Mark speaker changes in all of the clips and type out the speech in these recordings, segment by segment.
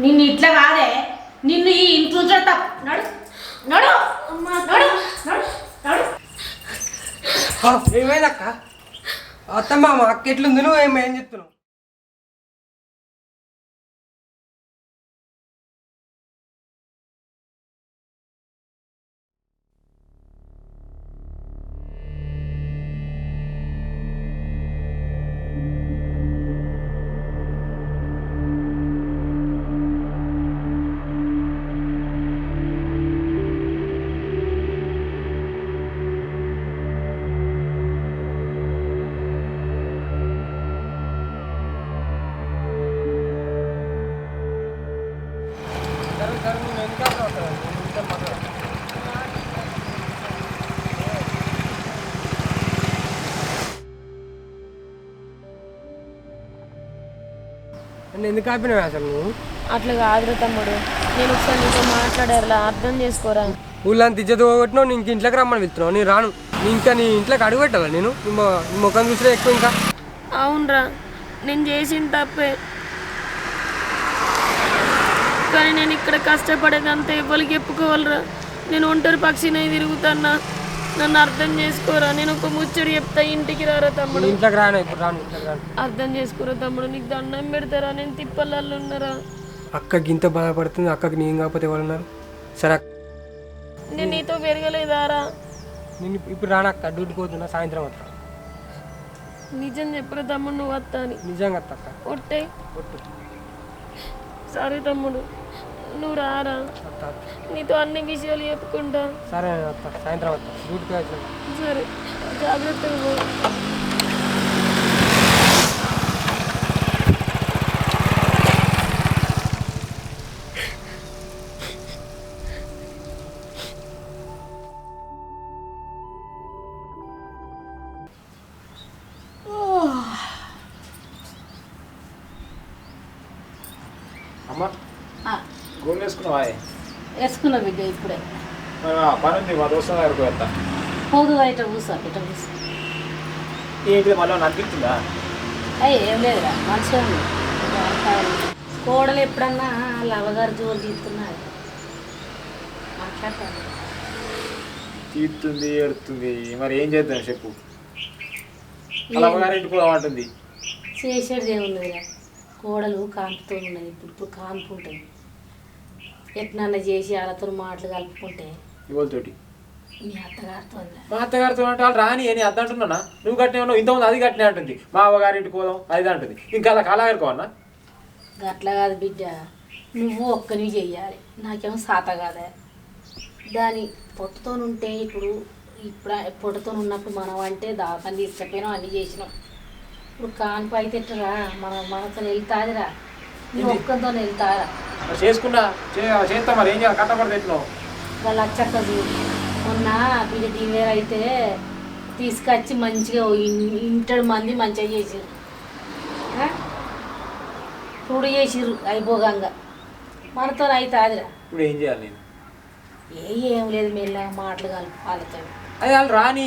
Speaker 1: నిన్ను ఇట్లా కాదే నిన్ను ఈ ఇంట్లో ఉంచడం తప్పు. నడు నడు నడు నడు నడు.
Speaker 2: ఏమైందక్క? అత్తమ్మ మా అక్క ఎట్లుంది? నువ్వు ఏం ఏం చెప్తున్నావు? నన్ను ఎందుకు ఆపినావు అసలు? నువ్వు
Speaker 3: అట్లా కాదురా తమ్ముడు. నేను ఒకసారి నీతో మాట్లాడారులా అర్థం చేసుకోరా?
Speaker 2: ఊళ్ళంత ఇజ్జత పోగొట్టినావు నేను ఇంక ఇంట్లోకి రమ్మని వెళ్తున్నావు నేను రాను. నీ ఇంకా నీ ఇంట్లోకి అడుగు పెట్టాలా నేను? నీ మొ- నీ ముఖం చూసినా ఎక్కువ ఇంకా?
Speaker 3: అవునరా. నేను చేసిన తప్పే. కానీ నేను ఇక్కడ కష్టపడేదంతా ఎవరికి చెప్పుకోవాలరా? నేను ఒంటరి పక్షినై తిరుగుతానా నన్ను అర్థం చేసుకోరా? నేను ఒక ముచ్చడి చెప్తా ఇంటికి రారా తమ్ముడు?
Speaker 2: ఇంట్లోకి రాను ఇప్పుడు రాను ఇంట్లోకి రాను.
Speaker 3: అర్థం చేసుకోరా తమ్ముడు? నీకు దండం పెడతారా? నేను తిప్పలల్లో ఉన్నారా?
Speaker 2: అక్కకి ఇంత బాధపడుతుంది అక్కకి నేను కాకపోతే ఎవరు ఉన్నారు? సరే అక్క,
Speaker 3: నేను నీతో పెరగలేదారా?
Speaker 2: నేను ఇప్పు- ఇప్పుడు రానక్క డ్యూటీకి పోతున్నా సాయంత్రం వస్తా
Speaker 3: నిజం చెప్పరా తమ్ముడు నువ్వు వస్తా అని.
Speaker 2: నిజంగా వస్తా అక్క.
Speaker 3: ఒట్టే.
Speaker 2: ఒట్టు.
Speaker 3: సరే తమ్ముడు. నువ్వు రారా. నీతో అన్ని విషయాలు చెప్పుకుంటా.
Speaker 2: సరే వస్తా. సాయంత్రం వస్తా. డ్యూటీకి వచ్చిన
Speaker 3: సరే. జాగ్రత్తగా పో.
Speaker 4: అమ్మ. గోల్ వేసుకున్నావా
Speaker 1: వేసుకున్నా బిడ్డ ఇప్పుడే.
Speaker 4: పని ఉంది మా దోస్తుల దగ్గరకు వెళ్తా
Speaker 1: పోదు ఇట కూర్చో ఇట కూర్చో
Speaker 4: ఏంటి మళ్ళీ అనిపిస్తుందా
Speaker 1: అయ్యి ఏం లేదురా మంచిగా ఉంది. కోడలు ఎప్పుడన్నా అవ్వగారు జోలు తీస్తున్నారు. మాట్లాడతాను.
Speaker 4: తీస్తుంది ఏడుతుంది మరి ఏం చేద్దాం చెప్పు. అలా అమ్మగారింటికి పోదామంటుంది
Speaker 1: చేసేది ఏమున్నదిరా కోడలు కాంపుతో ఉన్నది ఇప్పుడు ఇప్పుడు కాంపు ఉంటుంది. ఎట్నన్నా చేసి వాళ్ళతో మాటలు కలుపుకుంటే
Speaker 4: ఇవాళతోటి.
Speaker 1: మీ అత్తగారితో?
Speaker 4: మా అత్తగారితో అంటే వాళ్ళు రాని అని అద్ద అంటున్నా నువ్వు కట్టినా ఉన్నావు ఇంతకుముందు అది కట్టినా అంటుంది? మా అవ్వగారింటికి పోదాం అది అంటుంది. ఇంకా అలా కళాగారికో అన్న?
Speaker 1: గట్ల కాదు బిడ్డ. నువ్వు ఒక్కనివి చెయ్యాలి. నాకేమో సాత కాదా. దాని పొట్టుతో ఉంటే ఇప్పుడు ఇప్పుడు పొట్టుతో ఉన్నప్పుడు మనం అంటే దాపని తీసుకపోయినాం అన్ని చేసినాం. ఇప్పుడు కాన్పు అయితే ఎట్టరా మన మనతో వెళ్తాదిరా. ఒక్కతో వెళ్తారా
Speaker 4: చేసుకున్నా? చేస్తా మరి ఏం చేయాలి? కట్టబడి ఎట్టినావు
Speaker 1: వాళ్ళ అచ్చక్క మొన్న బిడ్డ డిలేర్ అయితే తీసుకొచ్చి మంచిగా ఇంటడు మంది మంచిగా చేసిర్రు. ఆ? చూడు చేసిర్రు అయిపోగంగా. మనతో అయితే అదిరా.
Speaker 4: ఇప్పుడు ఏం చేయాలి నేను?
Speaker 1: ఏ ఏం లేదు మెల్లగా మాటలు కలుపు వాళ్ళతో.
Speaker 4: అది వాళ్ళు రాని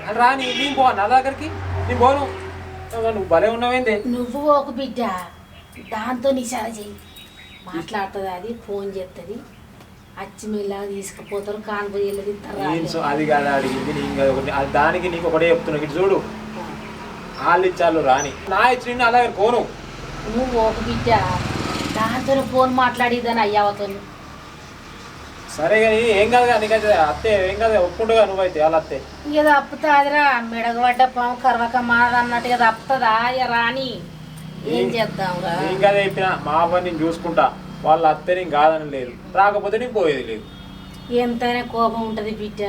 Speaker 4: వాళ్ళు రాని నేను పో నా దగ్గరికి. నేను పోను. నువ్వు భలే ఉన్నావేంది?
Speaker 1: నువ్వు ఒక బిడ్డ. దాంతో నిశాల చెయ్యి. మాట్లాడుతుంది అది ఫోన్ చేస్తుంది అచ్చి మెల్లగా తీసుకుపోతారు కాన్పోయి వెళ్ళి
Speaker 4: నేను సో- అది కాదు అడిగింది నేను కాదు ఒకటి అది దానికి నీకు ఒకటే చెప్తున్నా ఇటు చూడు. వాళ్ళు ఇచ్చారు రాని. నా ఇచ్చి అలాగే కోను.
Speaker 1: నువ్వు ఒక బిడ్డ? దాంతో ఫోన్ మాట్లాడిద్దని అయ్యావతో
Speaker 4: సరే కానీ ఏం కాదు కానీ నీకైతే అత్తే ఏం కాదు ఒప్పుకుంటుగా నువ్వైతే వాళ్ళ అత్తే.
Speaker 1: ఇక తప్పుతాదిరా మెడగబడ్డ పాము కరవక అన్నట్టుగా తప్పుతుందా ఇక రాని. ఏం
Speaker 4: కాదు చెప్పిన మా పని నేను చూసుకుంటా. వాళ్ళ అత్తే నేను కాదని లేదు. రాకపోతే నీకు పోయేది లేదు.
Speaker 1: ఎంతైనా కోపం ఉంటుంది బిడ్డ.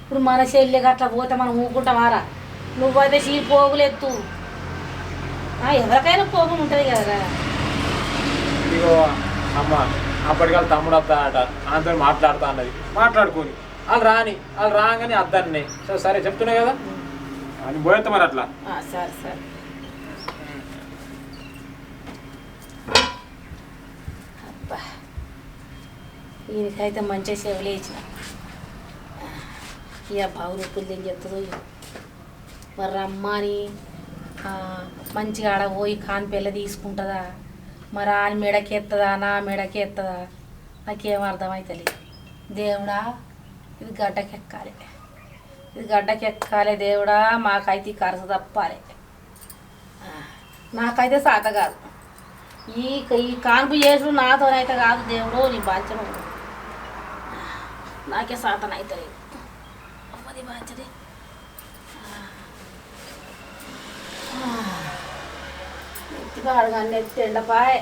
Speaker 1: ఇప్పుడు మన చెల్లి గట్లా పోతే మనం ఊకుంటామారా నువ్వైతే చీ పోగులెత్తు ఎవరికైనా కోపం ఉంటుంది కదరా.
Speaker 4: ఇదిగో అమ్మ అప్పటికాల తమ్ముడు అట ఆమెతో మాట్లాడుతా అన్నది. మాట్లాడుకొని. వాళ్ళు రాని వాళ్ళు రాగానే అద్దన్నే సో సరే చెప్తున్నా కదా? అని పోయేస్తా మరి అట్లా.
Speaker 1: సరే సరే అబ్బా ఈయనకైతే మంచిగా చెవులు ఇచ్చిన ఇక బాగు నొప్పులు ఏం చెప్తుందో మరి రమ్మని మంచిగా ఆడ పోయి కాన్పెల్ల తీసుకుంటుందా? మరి ఆయన మెడకి ఎత్తదా నా మెడకి ఎత్తదా నాకేం అర్థమవుతలేదు దేవుడా ఇది గడ్డకెక్కాలి. ఇది గడ్డకెక్కాలి దేవుడా మాకైతే కరస తప్పాలి. నాకైతే సాత కాదు. ఈ ఈ కాన్పు చేసుడు నాతోనైతే కాదు దేవుడు నీ బాధ్యత నాకే సాధన అవుతలేదు అమ్మది బాధ్యది ఎత్తిగా అడగాలి ఎత్తి ఎండపాయ్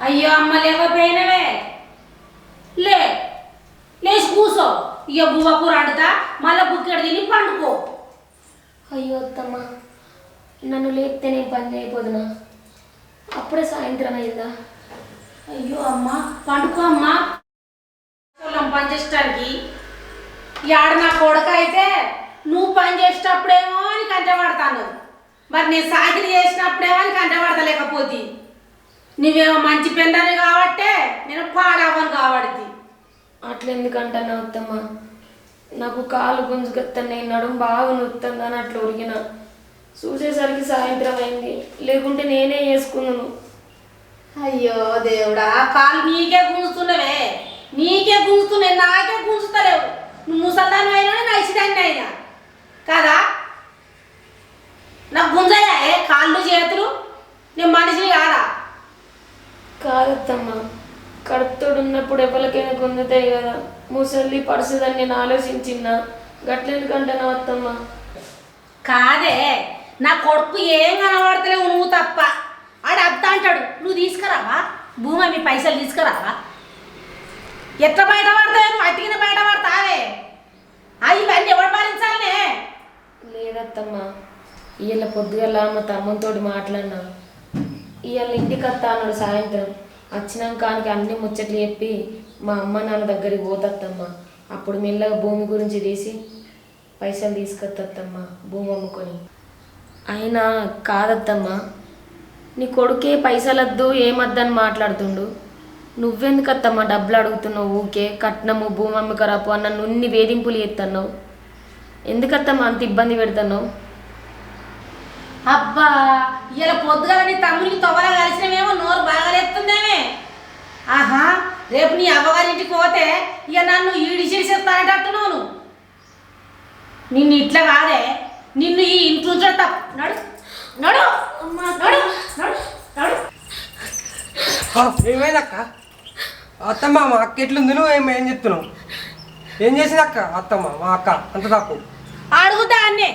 Speaker 1: అయ్యో అమ్మ లేకపోయినవే లే లేచి కూసో. ఇక బువ్వ కూర వండుతా మళ్ళీ బుక్కెడు తిని పండుకో.
Speaker 3: అయ్యో అత్తమ్మ నన్ను లేపితే నేను పని చేయబోదునా? అప్పుడే సాయంత్రం అయిందా?
Speaker 1: అయ్యో అమ్మ పండుకో అమ్మ. పొలం పని చేసడానికి యాడ నా కొడుక అయితే నువ్వు పని చేసేటప్పుడేమో అని కంట పడతాను. మరి నేను సాకిరి చేసినప్పుడేమో అని కంట పడతలేకపోతే. నువ్వేమో మంచి పెందని కాబట్టే నేను పాడవను కాబట్టి
Speaker 3: అట్లా ఎందుకంటాను అత్తమ్మ నాకు కాలు గుంజుకొస్తాను నడుము బాగా అని అట్లా ఉరిగిన చూసేసరికి సాయంత్రం అయింది. లేకుంటే నేనే చేసుకున్నాను.
Speaker 1: అయ్యో దేవుడా కాలు నీకే గుంజుతున్నవే. నీకే గుంజుతున్నాయి నాకే గుంజుతలేవు. నువ్వు ముసల్దాన్ని అయినా నడిచిదాన్ని అయినా. కదా? నాకు గుంజయ్యా కాళ్ళు చేతులు? నేను మనిషిని కాదా?
Speaker 3: కాదత్తమ్మ. కడుపుతోడు ఉన్నప్పుడు ఎవరికైనా గుంజుతాయి కదా? ముసలి పడుతుందని నేను ఆలోచించిన గట్లెందుకంటాను అత్తమ్మ?
Speaker 1: కాదే నా కొడుకు ఏం కనబడతలేవు నువ్వు తప్ప. ఆడు అత్త అంటాడు నువ్వు తీసుకురావా? భూమి మీ పైసలు తీసుకురావా? ఎట్లా బయట పడతావు? నువ్వు అట్టిగిన బయట పడతావే. అవి ఇవన్నీ ఎవడు భరించాలనే?
Speaker 3: లేదత్తమ్మ ఇవాళ పొద్దుగల మా తమ్ముతో మాట్లాడినా ఇవాళ ఇంటికి వస్తా అన్నాడు సాయంత్రం. వచ్చినాక ఆయనకి అన్ని ముచ్చట్లు చెప్పి మా అమ్మ నాన్న దగ్గరికి పోతత్తమ్మ. అప్పుడు మెల్లగా భూమి గురించి తీసి పైసలు తీసుకొత్తమ్మ భూమి అమ్ముకొని. అయినా కాదత్తమ్మ నీ కొడుకే పైసలొద్దు ఏమద్దని మాట్లాడుతుండు. నువ్వెందుకత్తమ్మ డబ్బులు అడుగుతున్నావు ఊకే కట్నము భూమి అమ్మకరాపు అన్న నున్ని వేధింపులు ఎత్తన్నావు ఎందుకత్తమ్మ అంత ఇబ్బంది పెడుతున్నావు?
Speaker 1: అబ్బా ఇలా పొద్దుగా నీ తమ్మునికి తొవ్వల కలిసినవేమో నోరు బాగాలేస్తుందేమే. ఆహా రేపు నీ అవ్వగారింటికి పోతే ఇక నన్ను ఈడిచేసేస్తానేటట్టున్నావు నువ్వు నిన్ను ఇట్లా కాదే నిన్ను ఈ ఇంట్లో తప్పు. నడు నడు నడు నడు నడు.
Speaker 2: ఏమైంది అక్క అత్తమ్మ మా అక్క ఎట్లుంది నువ్వు? ఏం ఏం చెప్తున్నావు? ఏం చేసింది అక్క? అత్తమ్మ మా అక్క అంత తప్పు.
Speaker 1: అడుగుతా అన్నే.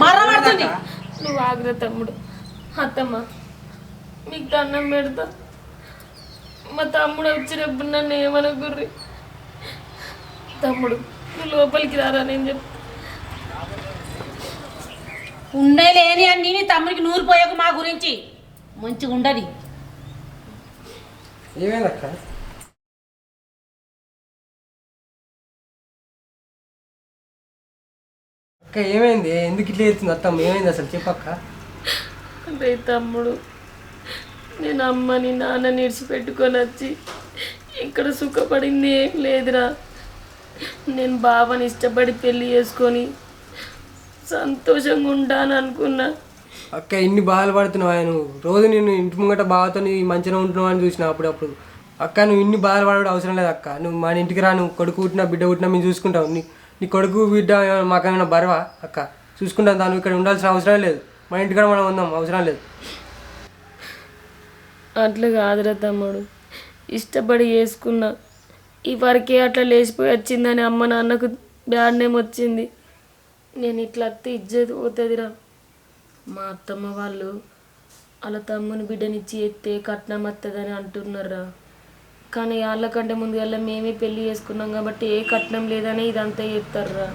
Speaker 1: మర్రపడుతుంది
Speaker 3: నువ్వు ఆగ్ర తమ్ముడు. అత్తమ్మ మీకు దండం పెడతా. మా తమ్ముడు వచ్చినప్పుడు నన్ను ఏమనుకుర్రి? తమ్ముడు నువ్వు లోపలికి రారా నేను చెప్తా
Speaker 1: ఉండే లేని అన్ని నీ తమ్మునికి నూరు పోయకు మా గురించి. మంచిగా ఉండదు
Speaker 2: ఏమైంది అక్క ఏమైంది? ఎందుకు ఇట్లా చేస్తుంది? అత్తమ్మ ఏమైంది అసలు? చెప్పక్క
Speaker 3: రే తమ్ముడు నేను అమ్మని నాన్నని ఇడిచిపెట్టుకొని వచ్చి ఇక్కడ సుఖపడింది ఏం లేదురా. నేను బావని ఇష్టపడి పెళ్ళి చేసుకొని సంతోషంగా ఉంటాను అనుకున్నా.
Speaker 2: అక్క ఇన్ని బాధలు పడుతున్నావు? ఆయన రోజు నేను ఇంటి ముంగట బావతో మంచిగా ఉంటున్నావు అని చూసిన అప్పుడప్పుడు. అక్క నువ్వు ఇన్ని బాధలు పడడం అవసరం లేదు అక్క. నువ్వు మన ఇంటికి రా నువ్వు కొడుకు పుట్టినా బిడ్డ పుట్టినా మేము చూసుకుంటావు నీ కొడుకు బిడ్డ మాకేమైనా బరవా? అక్క చూసుకుంటాను దాన్ని ఇక్కడ ఉండాల్సిన అవసరం లేదు. మన ఇంటికాడ మనం ఉందాం అవసరం లేదు.
Speaker 3: అట్లా కాదురా తమ్ముడు. ఇష్టపడి చేసుకున్నా. ఈ వరకే అట్లా లేచిపోయి వచ్చిందని అమ్మ నాన్నకు బ్యాడ్ నేమ్ వచ్చింది. నేను ఇట్లా అత్తే ఇజ్జత్ పోతుందిరా. మా అత్తమ్మ వాళ్ళు వాళ్ళ తమ్ముని బిడ్డనిచ్చి ఎత్తే కట్నం వస్తుందని అంటున్నారా కానీ వాళ్ళకంటే ముందుగా మేమే పెళ్ళి చేసుకున్నాం కాబట్టి ఏ కట్నం లేదని ఇదంతా చెప్తారురా.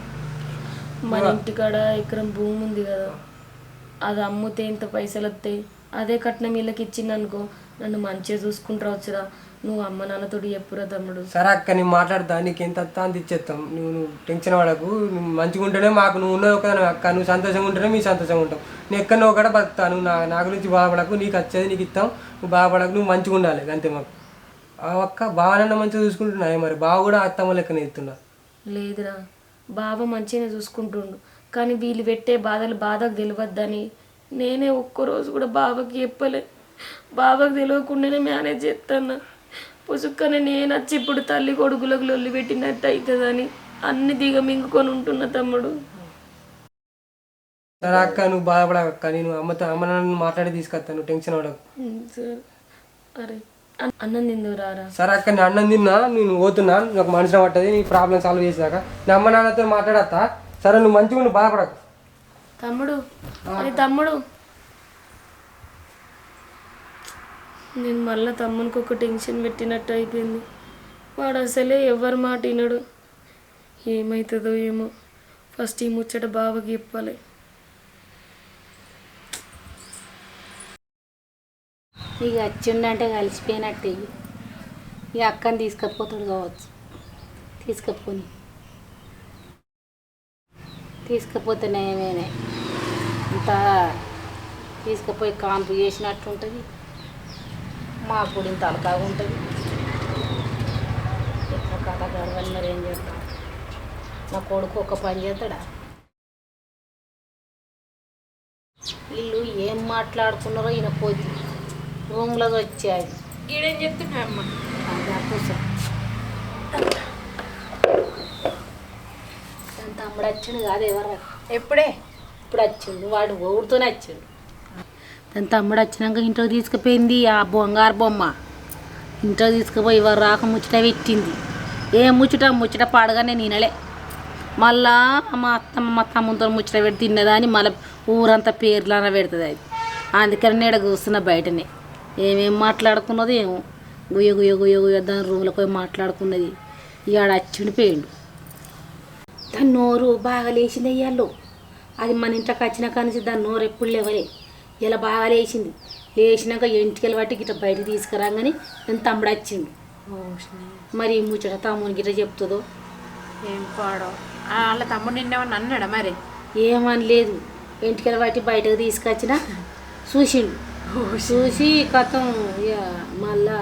Speaker 3: మన ఇంటికాడ ఎకరం భూమి ఉంది కదా అది అమ్ముతే ఇంత పైసలు వస్తాయి. అదే కట్నం వీళ్ళకి ఇచ్చింది అనుకో నన్ను మంచిగా చూసుకుంటారు వచ్చురా నువ్వు అమ్మ నాన్నతోటి చెప్పురా తమ్ముడు.
Speaker 2: సరే అక్క నేను మాట్లాడతా. నీకు ఎంత అంత ఇచ్చేస్తాం నువ్వు నువ్వు టెన్షన్ పడకు. నువ్వు మంచిగా ఉంటేనే మాకు నువ్వు ఉన్నది ఒకదాని అక్క నువ్వు సంతోషంగా ఉంటేనే మీ సంతోషంగా ఉంటావు నేను ఎక్కడో ఒకటి బతుకుతా. నువ్వు నా నా గురించి బాధపడకు. నీకు వచ్చేది నీకు ఇస్తాం. నువ్వు బాధపడకు. నువ్వు మంచిగా ఉండాలి. అంతే మాకు. ఆ అక్క బాగానన్నా మంచిగా చూసుకుంటున్నా మరి. బావ కూడా అత్తమ్మ లెక్కనే ఎత్తున్నా
Speaker 3: లేదురా. బావ మంచిగానే చూసుకుంటుండు. కానీ వీళ్ళు పెట్టే బాధలు బాధకు తెలియద్దని నేనే ఒక్కరోజు కూడా బావకి చెప్పలే. బావకు తెలియకుండానే మేనేజ్ చేస్తాను పుసుక్కనే నేను వచ్చి ఇప్పుడు తల్లి కొడుకులకు లొల్లి పెట్టినట్టు అవుతుందని అన్ని దిగ మింగుకొని ఉంటున్నా తమ్ముడు.
Speaker 2: సరే అక్క నువ్వు బాధపడక అక్క. నేను అమ్మతో అమ్మ నాన్న మాట్లాడి తీసుకొస్తాను. టెన్షన్
Speaker 3: ఉమ్, సరే. అరే. అన్నం తిందు రారా
Speaker 2: సరే అక్క నేను అన్నం తిన్నా నేను పోతున్నా నాకు మనసులో పట్టది నీ ప్రాబ్లం సాల్వ్ చేసాక. నా అమ్మ నాన్నతో మాట్లాడతా సరే నువ్వు మంచిగా నువ్వు బాధపడకు.
Speaker 3: తమ్ముడు అరే తమ్ముడు. నేను మళ్ళీ తమ్మునికి ఒక టెన్షన్ పెట్టినట్టు అయిపోయింది. వాడు అసలే ఎవరి మాట వినడు. ఏమవుతుందో ఏమో. ఫస్ట్ ఈ ముచ్చట బావకి చెప్పాలి.
Speaker 1: ఇక వచ్చిండంటే కలిసిపోయినట్టే ఇక. అక్కని తీసుకపోతాడు కావచ్చు. తీసుకపోని. తీసుకపోతేనే ఏమైనా ఇంత తీసుకుపోయి కాన్పు చేసినట్టు ఉంటుంది. మాకు కూడా ఇంత అలకాగా ఉంటుంది. ఎట్లా కథ గడవని మరి ఏం చేస్తాం? నా కొడుకు ఒక పని చేస్తాడా? వీళ్ళు ఏం మాట్లాడుకున్నారో ఈయన పోతుంది రూమ్లో వచ్చేది
Speaker 3: ఈడేం చెప్తున్నా అమ్మ?
Speaker 1: అదే కూర్చో దాని తమ్ముడు వచ్చిండు కాదు ఎవరు?
Speaker 5: ఎప్పుడే?
Speaker 1: ఇప్పుడు వచ్చిండు వాడు ఊరితోనే వచ్చిండు దాని తమ్ముడు వచ్చినాక ఇంట్లోకి తీసుకుపోయింది ఆ బొంగారు బొమ్మ. ఇంట్లో తీసుకుపోయి ఎవరు రాక ముచ్చట పెట్టింది. ఏ ముచ్చట? ముచ్చట పాడగా నేను వినలే మళ్ళా మా అత్తమ్మ మా తమ్ముతో ముచ్చట పెట్టి తిన్నదని మళ్ళీ ఊరంతా పేర్లన పెడుతుంది అది. అందుకని నేను కూర్చున్న బయటనే. ఏమేం మాట్లాడుకున్నదో ఏమో. గుయ్య గుయ్య గుయ్య గుయ్య దాని రూమ్లోకి పోయి మాట్లాడుకున్నది. ఇవాడ వచ్చిండి పోయిండు దాని నోరు బాగా లేచింది అయ్యాళ్ళు అది మన ఇంట్లోకి వచ్చిన కానీ దాని నోరు ఎప్పుడు లేవలే. ఇలా బాగా లేచింది. లేచినాక ఇంటికి బట్టి గిట్ట బయటకు తీసుకురాగానే నేను తమ్ముడు వచ్చిండు. మరి ముచ్చట తమ్ముని గిట్ట చెప్తుందో?
Speaker 5: ఏం పాడో. వాళ్ళ తమ్ముడు నిన్నేమన్నా అన్నాడా మరి?
Speaker 1: ఏమని లేదు ఇంటికి బట్టి బయటకు తీసుకొచ్చిన చూసిండు. చూసి కథం ఇక మళ్ళా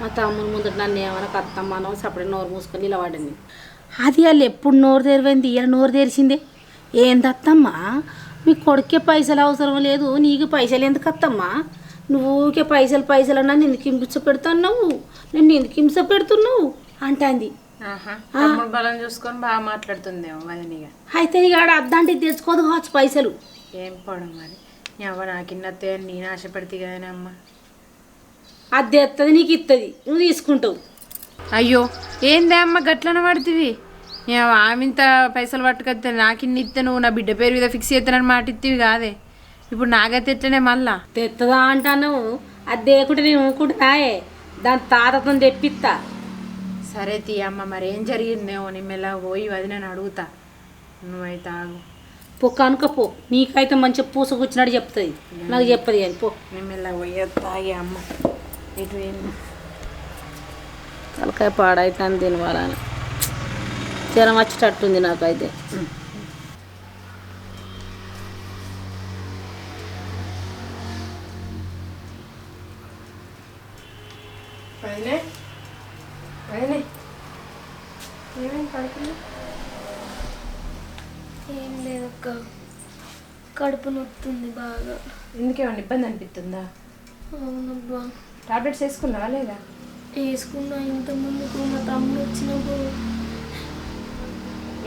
Speaker 1: మా తమ్ముని ముందట నన్ను ఏమైనా కత్తమ్మనో సపడే నోరు మూసుకొని నిలబడింది. అది వాళ్ళు ఎప్పుడు నోరు తెరిపోయింది ఇలా నోరు తెరిచిందే. ఏం తత్తమ్మా మీ కొడుకే పైసలు అవసరం లేదు నీకు పైసలు ఎందుకు అత్తమ్మా? నువ్వు ఊరికే పైసలు పైసలు అన్నా ఎందుకు హింస పెడుతున్నావు నిన్ను ఎందుకు హింస పెడుతున్నావు అంటాంది.
Speaker 5: తమ్ముడు బలం చూసుకొని బాగా మాట్లాడుతుందేమో
Speaker 1: అయితే ఇక అద్దంటే తెచ్చుకోదు కావచ్చు పైసలు.
Speaker 5: ఏం పాడో మరి? నీ అవ్వ నాకిన్నతే నేను ఆశపడితే కదనే అమ్మ
Speaker 1: అది తెస్తుంది నీకు ఇస్తుంది నువ్వు తీసుకుంటావు
Speaker 5: అయ్యో ఏందే అమ్మ గట్లన పడుతుంది ఆమె ఇంత పైసలు పట్టుకొస్తే నాకిన్ని ఇస్తే నువ్వు నా బిడ్డ పేరు మీద ఫిక్స్ చేస్తానని మాట ఇత్తివి కాదే ఇప్పుడు నాగైతే ఎట్లనే మళ్ళా
Speaker 1: తెత్తదా అంటాను అది దేకుంటే నేను ఊరుకుంటున్నాయే దాని తాతతో తెప్పిస్తా
Speaker 5: సరే తీ అమ్మ మరి ఏం జరిగిందేమో నేను మెల్ల పోయి వదినని అడుగుతా నువ్వైతే ఆగు
Speaker 1: పో కనుకపో నీకైతే మంచిగా పూస కూర్చున్నాడు చెప్తుంది. నాకు చెప్పదు కానీ పో.
Speaker 5: నేను మెల్ల పోయి అమ్మ? ఇటు
Speaker 1: తలకాయ పాడైతాను తినవాలని. జ్వరం వచ్చేటట్టుంది నాకైతే.
Speaker 3: వదినే వదినే ఏమేమి కడుపులు ఏం లేదక్క కడుపు నొత్తుంది బాగా.
Speaker 5: ఎందుకేమన్నా ఇబ్బంది అనిపిస్తుందా?
Speaker 3: అవునబ్బా.
Speaker 5: టాబ్లెట్స్ వేసుకున్నావా లేదా?
Speaker 3: వేసుకున్నా. ఇంత ముందుకు మా తమ్ముడు వచ్చినప్పుడు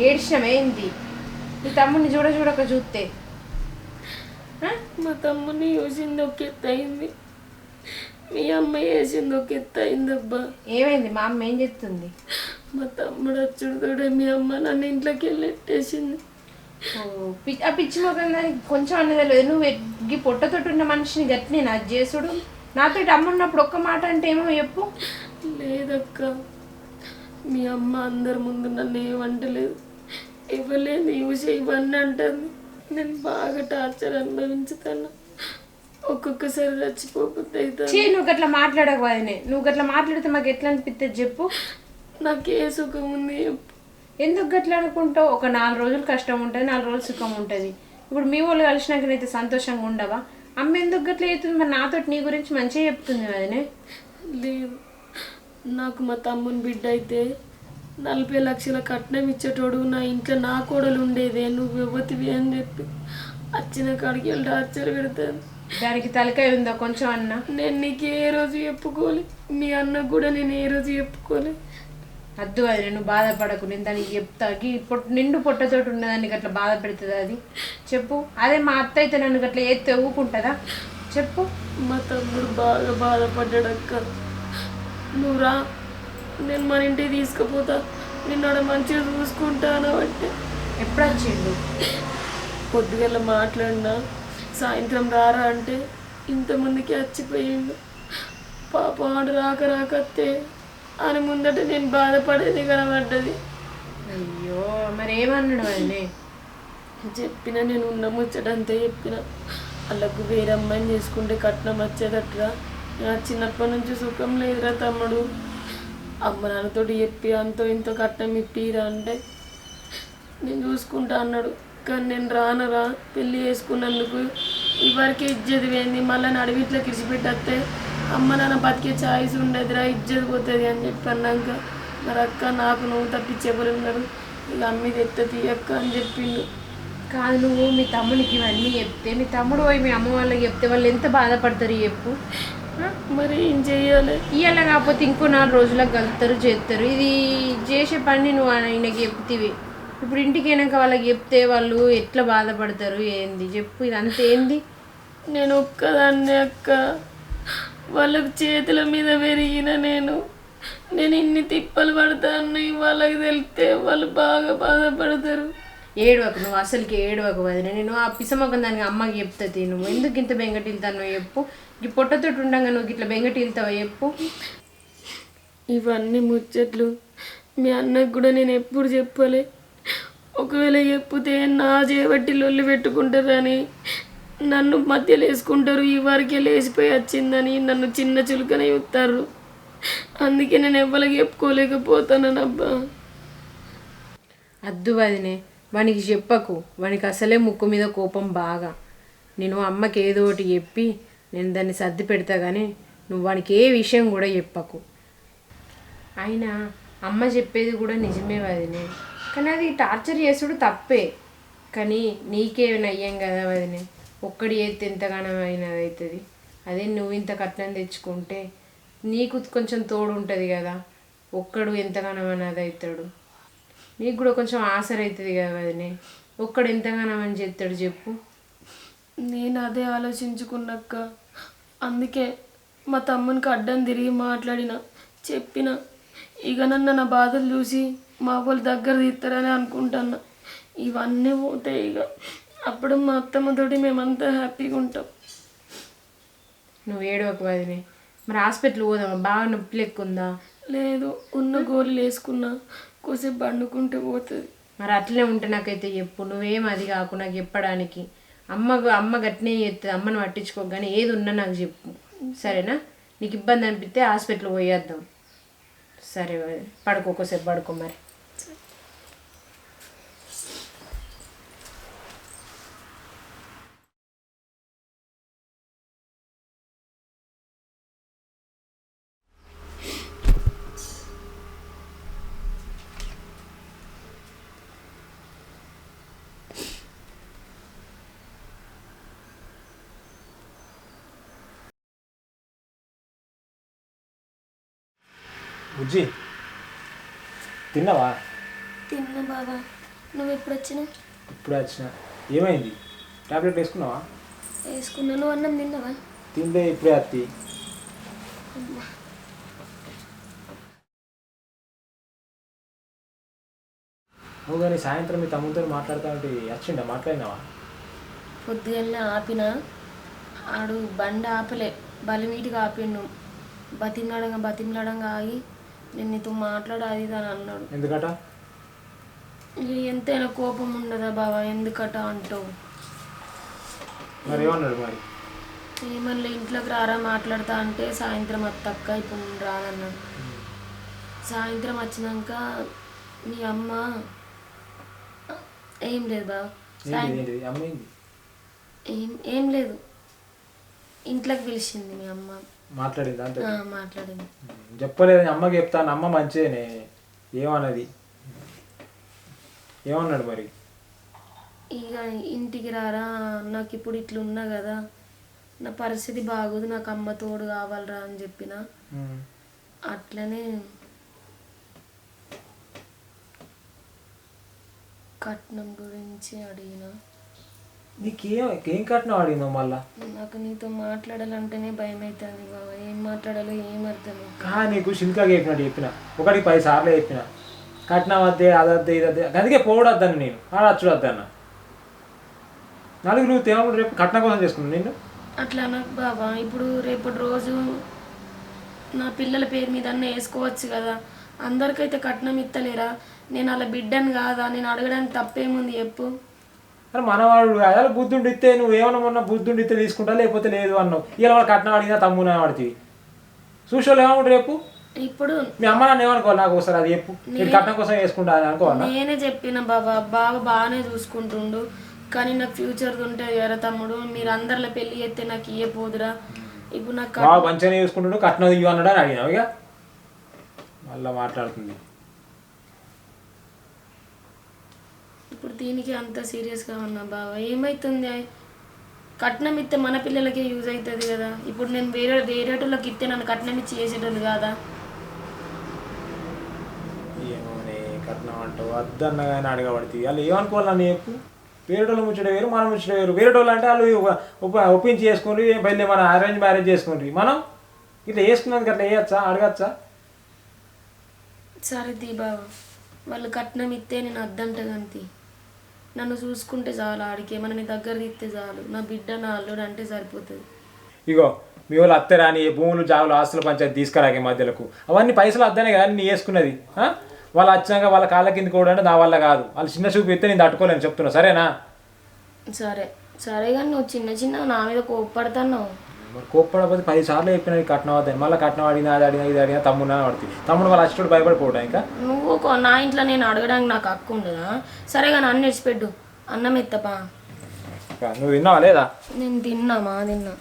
Speaker 5: ఏడ్చినాం ఏంది? నీ తమ్ముడిని చూడ చూడక చూస్తే?
Speaker 3: మా తమ్ముడిని చూసింది ఒక ఎత్తు అయింది. మీ అమ్మ వేసింది ఒక ఎత్తు అయిందబ్బా.
Speaker 5: ఏమైంది? మా అమ్మ ఏం చెప్తుంది
Speaker 3: మా తమ్ముడు వచ్చుడుతోడే మీ అమ్మ నన్ను ఇంట్లోకి
Speaker 5: పి- ఆ పిచ్చి మొఖం దానికి కొంచెం అన్నది తెలియదు. నువ్వు ఎగ్గి పొట్టతోటి ఉన్న మనిషిని గట్టినే నా చేసుడు. నాతో అమ్మ ఉన్నప్పుడు ఒక్క మాట అంటే ఏమో చెప్పు.
Speaker 3: లేదక్క. మీ అమ్మ అందరి ముందు నన్ను ఏమంటలేదు. ఇవ్వలేదు యూజ్ ఇవన్నీ అంటుంది. నేను బాగా టార్చర్ అనుభవించుతాను ఒక్కొక్కసారి అవుతుంది.
Speaker 5: చే నువ్వు గట్లా మాట్లాడకు నువ్వు గట్లా మాట్లాడితే మాకు ఎట్లా అనిపిస్తుంది చెప్పు.
Speaker 3: నాకు ఏ సుఖం ఉంది చెప్పు.
Speaker 5: ఎందుకు గట్లా అనుకుంటావు? ఒక నాలుగు రోజులు కష్టం ఉంటుంది నాలుగు రోజులు సుఖం ఉంటుంది. ఇప్పుడు మీ వాళ్ళు కలిసినాకనైతే సంతోషంగా ఉండవా? అమ్మ ఎందుకు గట్లా అవుతుంది మరి నాతో నీ గురించి మంచిగా చెప్తుంది వదినే
Speaker 3: లేదు. నాకు మా తమ్ముని బిడ్డ అయితే నలభై లక్షల కట్నం ఇచ్చేటోడు నా ఇంట్లో నా కోడలు ఉండేదే నువ్వు ఇవ్వతివి అని చెప్పి వచ్చిన కాడికి వెళ్ళి టార్చర్ పెడతాను.
Speaker 5: దానికి తలకాయ ఉందా కొంచెం అన్న?
Speaker 3: నేను నీకు ఏ రోజు చెప్పుకోలే మీ అన్నకు కూడా నేను ఏ రోజు చెప్పుకోలే.
Speaker 5: అద్దు అది నువ్వు బాధపడకు నేను దానికి చెప్తా. గీ పొట్ట నిండు పొట్టతోటి ఉన్నదాన్ని గట్లా బాధ పెడుతుంది అది? చెప్పు. అదే మా అత్త అయితే నన్ను గట్లా ఎత్తి ఊకుంటుందా? చెప్పు.
Speaker 3: మా తమ్ముడు బాగా బాధపడ్డాడక్క. నువ్వు రా. నేను మన ఇంటికి తీసుకుపోతా. నిన్న మంచిగా చూసుకుంటాను అంటే.
Speaker 5: ఎప్పుడు వచ్చిండు
Speaker 3: పొద్దుగల మాట్లాడినా సాయంత్రం రారా అంటే ఇంతమందికి చచ్చిపోయిండు పాప ఆడు రాక రాకత్తే అని ముందట నేను బాధపడేది కనబడ్డది.
Speaker 5: అయ్యో మరి ఏమన్నాడు వదినే
Speaker 3: చెప్పిన నేను ఉన్న ముచ్చటంతా చెప్పిన. వాళ్ళకు వేరే అమ్మాయిని చేసుకుంటే కట్నం వచ్చేటట్టుగా నా చిన్నప్పటి నుంచి సుఖం లేదురా తమ్ముడు. అమ్మ నాన్నతోటి చెప్పి అంతో ఇంతో కట్నం ఇప్పిరా అంటే నేను చూసుకుంటా అన్నాడు. కానీ నేను రానరా. పెళ్ళి చేసుకున్నందుకు ఇవరికి ఇజ్జది పోయింది మళ్ళీ నడివిట్లో కిడిచిపెట్టేస్తే అమ్మ నాన్న బతికే ఛాయిస్ ఉండేదిరా ఇజ్జది పోతుంది అని చెప్పి అన్నాక మరి అక్క నాకు నువ్వు తప్పించేవారు ఉన్నారు? ఇక అమ్మిది ఎత్త తీయక్క అని చెప్పిండు.
Speaker 5: కాదు నువ్వు మీ తమ్మునికి ఇవన్నీ చెప్తే మీ తమ్ముడు పోయి మీ అమ్మ వాళ్ళకి చెప్తే వాళ్ళు ఎంత బాధపడతారు చెప్పు?
Speaker 3: మరి ఏం చెయ్యాలి?
Speaker 5: ఇవాళ కాకపోతే ఇంకో నాలుగు రోజులకు కలుపుతారు చేస్తారు. ఇది చేసే పని నువ్వు ఆయనకి చెప్తివి. ఇప్పుడు ఇంటికి వెనక వాళ్ళకి చెప్తే వాళ్ళు ఎట్లా బాధపడతారు ఏంది? చెప్పు ఇదంతా ఏంది?
Speaker 3: నేను ఒక్కదాన్నే అక్క. వాళ్ళకు చేతుల మీద పెరిగిన నేను. నేను ఇన్ని తిప్పలు పడతాను వాళ్ళకి తెలిస్తే వాళ్ళు బాగా బాధపడతారు.
Speaker 5: ఏడవకు నువ్వు అసలుకి ఏడవకు వదిన. నేను ఆ పిసమొకం దానికి అమ్మకి చెప్తుంది నువ్వు ఎందుకు ఇంత బెంగటిల్తానో చెప్పు. ఈ పొట్టతోటి ఉండగా నువ్వు ఇట్లా బెంగటిల్తావా చెప్పు.
Speaker 3: ఇవన్నీ ముచ్చట్లు. మీ అన్నకు కూడా నేను ఎప్పుడు చెప్పలే. ఒకవేళ చెప్తే నా చేపట్టి లొల్లి పెట్టుకుంటారని. నన్ను మధ్యలో వేసుకుంటారు ఈ వారికే లేచిపోయి వచ్చిందని నన్ను చిన్న చులుకనే చూస్తారు. అందుకే నేను ఎవ్వరికి చెప్పుకోలేకపోతానబ్బా
Speaker 5: అద్దు వదినే వానికి చెప్పకు. వానికి అసలే ముక్కు మీద కోపం బాగా. నేను అమ్మకి ఏదో ఒకటి చెప్పి నేను దాన్ని సర్ది పెడతా కానీ నువ్వు వానికి ఏ విషయం కూడా చెప్పకు. అయినా అమ్మ చెప్పేది కూడా నిజమే వదినే. కానీ అది టార్చర్ చేసుడు తప్పే. కానీ నీకే నయ్యం కదా వదినే. ఒక్కడి చేస్తే ఎంతగానో అయినది అవుతుంది అదే నువ్వు ఇంత కట్నం తెచ్చుకుంటే నీకు కొంచెం తోడు ఉంటుంది కదా ఒక్కడు ఎంతగానో అనేది అవుతాడు నీకు కూడా కొంచెం ఆసర అవుతుంది కదా వదినే ఒక్కడు ఎంతగానో అని చెప్తాడు చెప్పు.
Speaker 3: నేను అదే ఆలోచించుకున్నాక అందుకే మా తమ్మునికి అడ్డం తిరిగి మాట్లాడిన చెప్పిన ఇక నన్ను నా బాధలు చూసి మా వాళ్ళు దగ్గర తీస్తారని అనుకుంటున్నా. ఇవన్నీ పోతాయి ఇక. అప్పుడు మా అత్తమ్మతోటి మేమంతా హ్యాపీగా ఉంటాం.
Speaker 5: నువ్వు ఏడవకు వదినే. మరి హాస్పిటల్ పోదామా? బాగా నొప్పి లెక్క ఉందా
Speaker 3: లేదు ఉన్న గోళీలు వేసుకున్నా కొద్దిసేపు పండుకుంటే పోతుంది.
Speaker 5: మరి అట్లనే ఉంటే నాకైతే చెప్పు నువ్వేం అది కాకు నాకు చెప్పడానికి. అమ్మ అమ్మ గట్టినే చేస్తుంది అమ్మని పట్టించుకో కానీ ఏది ఉన్నా నాకు చెప్పు. సరేనా? నీకు ఇబ్బంది అనిపిస్తే హాస్పిటల్ పోయేద్దాం సరే వదినే. పడుకో ఒకసేపు పడుకో మరి.
Speaker 4: బుజ్జి తిన్నావా?
Speaker 3: తిన్నా బాబా నువ్వు ఎప్పుడు వచ్చినావు?
Speaker 4: ఇప్పుడు వచ్చిన. ఏమైంది? టాబ్లెట్ వేసుకున్నావా?
Speaker 3: వేసుకున్నా. నువ్వు అన్నం తిన్నావా?
Speaker 4: తింటే ఇప్పుడే అత్తి. నువ్వు కానీ సాయంత్రం మీ తమ్ముతో మాట్లాడుతా ఉంటే వచ్చిండా? మాట్లాడినావా?
Speaker 3: పొద్దుగల్నే ఆపిన. ఆడు బండి ఆపలే. బలిమీటిగా ఆపిండు. బతిమలాడంగా బతిమలాడంగా ఆగి నేను నీతో మాట్లాడ అది ఇది అని అన్నాడు.
Speaker 4: ఎందుకట?
Speaker 3: ఎంతైనా కోపం ఉండదా బావా? ఎందుకట అంటావు?
Speaker 4: మరి ఏమన్నాడు మరి?
Speaker 3: సీమన్లు ఇంట్లోకి రారా మాట్లాడతా అంటే సాయంత్రం అత్తక్క ఇప్పుడు నేను రానన్నాడు. సాయంత్రం వచ్చినాక మీ అమ్మ ఏం లేదు బావ. ఏం ఏం లేదు. ఇంట్లోకి పిలిచింది మీ అమ్మ.
Speaker 4: మాట్లాడింది అంతే.
Speaker 3: మాట్లాడింది.
Speaker 4: చెప్పలేదు అమ్మకి చెప్తాను అమ్మ మంచిదేనే ఏమన్నది? ఏమన్నాడు మరి?
Speaker 3: ఇక ఇంటికి రారా నాకు ఇప్పుడు ఇట్లా ఉన్నా కదా నా పరిస్థితి బాగోదు నాకు అమ్మ తోడు కావాలరా అని చెప్పిన. అట్లనే కట్నం గురించి అడిగిన.
Speaker 4: నీకేం ఏం కట్నం అడిగినావు మళ్ళా?
Speaker 3: నాకు నీతో మాట్లాడాలంటేనే భయం అవుతుంది బాబా ఏం మాట్లాడాలో ఏం అర్థం
Speaker 4: కా నీకు శిల్కా చెప్పినట్టు చెప్పిన. ఒకటికి పది సార్లు చెప్పిన. కట్నం వద్దే అదద్దే ఇదద్దే అందుకే పోవడద్దాను నేను. ఆడచ్చుడు వద్దన్న నలుగురు తేమడు రేపు కట్నం కోసం చేసుకున్నాను నేను
Speaker 3: అట్లా నాకు బాబా ఇప్పుడు రేపటి రోజు నా పిల్లల పేరు మీద అన్న వేసుకోవచ్చు కదా. అందరికైతే కట్నం ఇత్తలేరా? నేను అలా బిడ్డను కాదా? నేను అడగడానికి తప్పేముంది చెప్పు.
Speaker 4: అరే మనవాడు అలా బుద్ధుండి ఇస్తే నువ్వు ఏమన్నా మొన్న బుద్ధుండి ఇస్తే తీసుకుంటా లేకపోతే లేదు అన్నావు. ఇలా వాడు కట్నం అడిగినా తమ్మున పడుతుంది చూసేవాళ్ళు ఏమనుకుంటారు రేపు
Speaker 3: ఇప్పుడు
Speaker 4: మీ అమ్మ నాన్న ఏమనుకోవాలి నాకు ఒకసారి అది చెప్పు. నేను కట్నం కోసం వేసుకుంటా అని అనుకోవాలా?
Speaker 3: నేనే చెప్పిన బాబా బావ బాగానే చూసుకుంటుండు. కానీ నాకు ఫ్యూచర్ ఉంటుంది ఎరా తమ్ముడు మీరు అందరిలో పెళ్ళి చేస్తే నాకు ఇయ్య పోదురా ఇప్పుడు నాకు
Speaker 4: బాగా మంచిగానే చూసుకుంటుండు కట్నం ఇవ్వ అన్నాడు అని అడిగినావు ఇక. మళ్ళీ మాట్లాడుతుంది.
Speaker 3: ఇప్పుడు దీనికి అంత సీరియస్గా ఉన్నా బావ ఏమవుతుంది కట్నం ఇస్తే మన పిల్లలకే యూజ్ అవుతుంది కదా. ఇప్పుడు నేను వేరే వేరేటోళ్ళకి ఇస్తే నన్ను కట్నం ఇచ్చి చేసేటోళ్ళు కాదా?
Speaker 4: ఏమోనే కట్నం అంటావు. వద్దన్న కానీ అడగబడుతుంది వాళ్ళు ఏమనుకోవాలి నన్ను చెప్పు వేరేటోళ్ళు ముచ్చట వేరు మనం ముచ్చట వేరు. వేరేటోళ్ళు అంటే వాళ్ళు ఒప్పించి చేసుకుని బయలుదేరి మనం అరేంజ్ మ్యారేజ్ చేసుకుంటారు మనం ఇట్లా చేసుకున్నందుకు అట్లా వేయచ్చా అడగచ్చా?
Speaker 3: సరే దీ బావ. వాళ్ళు కట్నం ఇస్తే నేను అద్దంటగంతి నన్ను చూసుకుంటే చాలు ఆడికి ఏమైనా నీ దగ్గర తీస్తే చాలు. నా బిడ్డ నా అల్లుడు అంటే సరిపోతుంది.
Speaker 4: ఇగో మీ వాళ్ళు అత్తే రాని భూములు జాగులు ఆస్తుల పంచాయతీ తీసుకురాకే మధ్యలకు. అవన్నీ పైసలు అద్దనే కదా నీ వేసుకున్నది? వాళ్ళు వచ్చాక వాళ్ళ కాళ్ళ కింద కూడా అంటే నా వల్ల కాదు. వాళ్ళు చిన్న చూపు ఎత్తే నేను తట్టుకోలేను చెప్తున్నా. సరేనా?
Speaker 3: సరే. సరే కానీ నువ్వు చిన్న చిన్న నా మీద కోప్పడుతున్నావు.
Speaker 4: మరి కోప్పడకపోతే పది సార్లు చెప్పిన కట్నం వద్దని మళ్ళీ కట్నం అడిగినా అది అడిగినా ఇది అడిగినా తమ్ముడు అని పడుతుంది తమ్ముడు వాళ్ళు అచ్చోడు భయపడిపోవడం ఇంకా?
Speaker 3: నువ్వు నా ఇంట్లో నేను అడగడానికి నాకు హక్కు ఉండదా? సరే కానీ అన్న విడిచిపెట్టు అన్నం ఎత్తపా?
Speaker 4: నువ్వు తిన్నావా లేదా?
Speaker 3: నేను తిన్నామా తిన్నా.